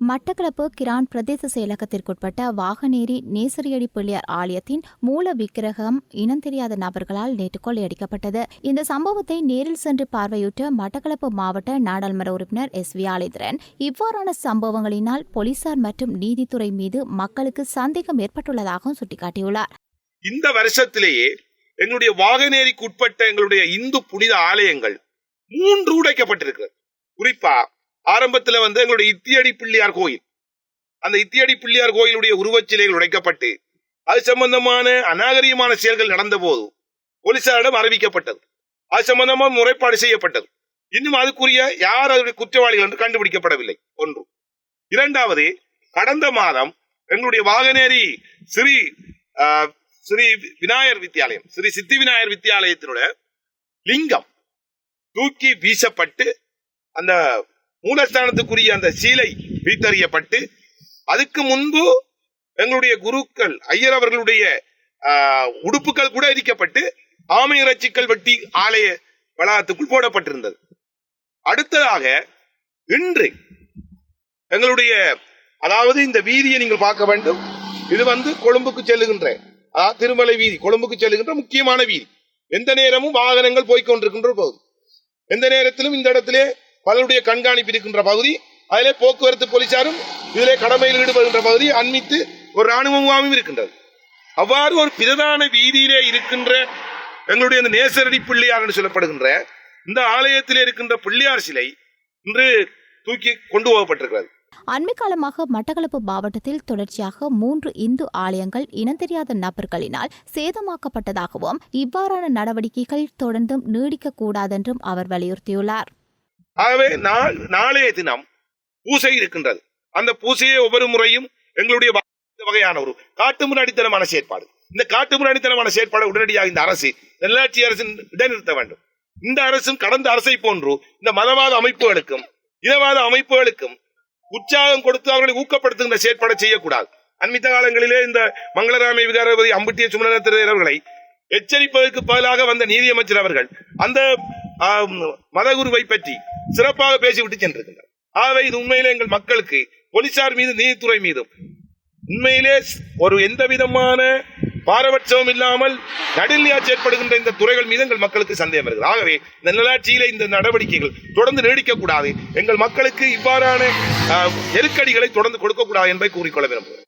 மட்டக்களப்பு கிரான் பிரதேச செயலகத்திற்குட்பட்ட வாகனேரி நேசரியடி பிள்ளையார் ஆலயத்தின் மூல விக்கிரகம் இனம் தெரியாத நபர்களால் நேற்று கொள்ளையடிக்கப்பட்டது இந்த சம்பவத்தை நேரில் சென்று பார்வையுற்ற மட்டக்களப்பு மாவட்ட நாடாளுமன்ற உறுப்பினர் எஸ் வி ஆலேந்திரன் இவ்வாறான சம்பவங்களினால் போலீசார் மற்றும் நீதித்துறை மீது மக்களுக்கு சந்தேகம் ஏற்பட்டுள்ளதாகவும் சுட்டிக்காட்டியுள்ளார். இந்த வருஷத்திலேயே எங்களுடைய வாகனேரிக்கு உட்பட்ட எங்களுடைய இந்து புனித ஆலயங்கள் மூன்று உடைக்கப்பட்டிருக்கிறது குறிப்பா ஆரம்பத்துல வந்து எங்களுடைய இத்தியடி பிள்ளையார் கோயில். அந்த இத்தியடி பிள்ளையார் கோயிலுடைய உருவச்சிலைகள் உடைக்கப்பட்டு அது சம்பந்தமான அநாகரிகமான செயல்கள் நடந்த போது போலீசாரிடம் அறிவிக்கப்பட்டது. அது சம்பந்தமா முறைப்பாடு செய்யப்பட்டது. இன்னும் அதுக்குரிய யார் அதனுடைய குற்றவாளிகள் என்று கண்டுபிடிக்கப்படவில்லை. ஒன்று. இரண்டாவது கடந்த மாதம் எங்களுடைய வாகனேரி ஸ்ரீ ஆஹ், ஸ்ரீ விநாயகர் வித்தியாலயம் ஸ்ரீ சித்தி விநாயகர் வித்தியாலயத்தினுடைய லிங்கம் தூக்கி வீசப்பட்டு அந்த மூலஸ்தானத்துக்குரிய அந்த சீலை வீத்தறியப்பட்டு அதுக்கு முன்பு எங்களுடைய குருக்கள் ஐயர் அவர்களுடைய உடுப்புகள் கூட எரிக்கப்பட்டு ஆமை இறைச்சிகள் வெட்டி ஆலய வளாகத்துக்குள் போடப்பட்டிருந்தது. அடுத்ததாக இன்று எங்களுடைய அதாவது இந்த வீதியை நீங்கள் பார்க்க வேண்டும். இது வந்து கொழும்புக்கு செல்லுகின்ற அதாவது திருமலை வீதி கொழும்புக்கு செல்லுகின்ற முக்கியமான வீதி. எந்த நேரமும் வாகனங்கள் போய்க் போது எந்த நேரத்திலும் இந்த இடத்திலே பலருடைய கண்காணிப்பு இருக்கின்ற பகுதி அதிலே போக்குவரத்து போலீசாரும் இதிலே கடமையில் ஈடுபடுகின்ற பகுதி அண்மித்து ஒரு ராணுவ முகாமும் இருக்கின்றது. அவ்வாறு ஒரு பிரதான வீதியிலே இருக்கின்ற எங்களுடைய இந்த நேசரடி பிள்ளையார் என்று சொல்லப்படுகின்ற இந்த ஆலயத்திலே இருக்கின்ற பிள்ளையார் சிலை இன்று தூக்கி கொண்டு போகப்பட்டிருக்கிறது. அண்மை காலமாக மட்டக்களப்பு மாவட்டத்தில் தொடர்ச்சியாக மூன்று இந்து ஆலயங்கள் இனந்தெரியாத நபர்களினால் சேதமாக்கப்பட்டதாகவும் இவ்வாறான நடவடிக்கைகள் தொடர்ந்தும் நீடிக்கக்கூடாதென்றும் அவர் வலியுறுத்தியுள்ளார். ஆகவே நாளைய தினம் பூசை இருக்கின்றது. அந்த பூசையை ஒவ்வொரு முறையும் எங்களுடைய வகையான ஒரு காட்டு முன்னாடித்தனமான செயற்பாடு. இந்த காட்டு முன்னாடித்தனமான செயற்பாடு உடனடியாக இந்த அரசு நல்லாட்சி அரசின் இடைநிறுத்த வேண்டும். இந்த அரசும் கடந்த அரசை போன்று இந்த மதவாத அமைப்புகளுக்கும் இனவாத அமைப்புகளுக்கும் உற்சாகம் கொடுத்து அவர்களை ஊக்கப்படுத்துகின்ற செயற்பாடை செய்யக்கூடாது. அண்மித்த காலங்களிலே இந்த மங்களராம விகாரபதி அம்புட்டிய சுமணத்திரர் அவர்களை எச்சரிப்பதற்கு பதிலாக வந்த நீதியமைச்சர் அவர்கள் அந்த மதகுருவை பற்றி சிறப்பாக பேசிவிட்டு சென்றிருக்கின்றார் ஆகவே இது உண்மையிலே எங்கள் மக்களுக்கு போலீசார் மீது நீதித்துறை மீதும் உண்மையிலே ஒரு எந்த விதமான பாரபட்சமும் இல்லாமல் நடுநிலையாட்சி ஏற்படுகின்ற இந்த துறைகள் மீது எங்கள் மக்களுக்கு சந்தேகம் இருக்குது. ஆகவே இந்த நல்லாட்சியில இந்த நடவடிக்கைகள் தொடர்ந்து நீடிக்கக்கூடாது எங்கள் மக்களுக்கு இவ்வாறான நெருக்கடிகளை தொடர்ந்து கொடுக்கக்கூடாது என்பதை கூறிக்கொள்ள விரும்புகிறேன்.